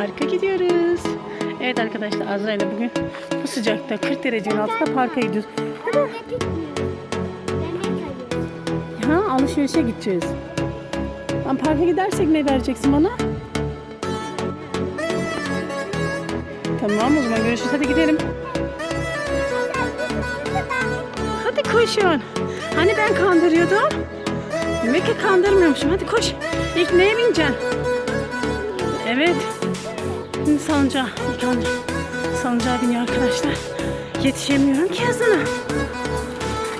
Parka gidiyoruz. Evet arkadaşlar Azra ile bugün bu sıcakta 40 derecenin altında parka gidiyoruz. Ha alışverişe gideceğiz. Ama parka gidersek ne vereceksin bana? Tamam o zaman görüşürüz. Hadi gidelim. Hadi koşun. Hani ben kandırıyordum? Demek ki kandırmıyormuşum. Hadi koş. İlk neye bineceksin? Evet. Şimdi salıncağa. Anne. Salıncağa biniyor arkadaşlar. Yetişemiyorum ki hızına.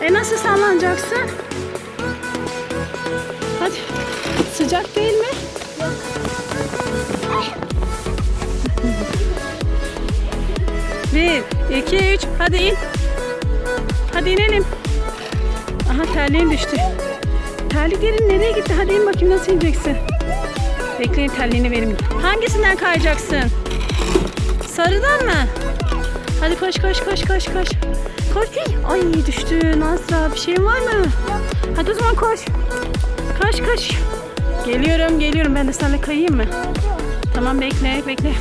E nasıl sallanacaksın? Hadi. Sıcak değil mi? Bir, iki, üç. Hadi in. Hadi inelim. Aha terliğin düştü. Terliklerin nereye gitti? Hadi in bakayım nasıl ineceksin? Bekleyin terliğini vereyim. Hangisinden kayacaksın? Sarıdan mı? Hadi koş koş koş koş koş. Koş. Ay düştü Nasra. Bir şeyin var mı? Hadi o zaman koş. Koş koş. Geliyorum geliyorum. Ben de seninle kayayım mı? Tamam bekle bekle.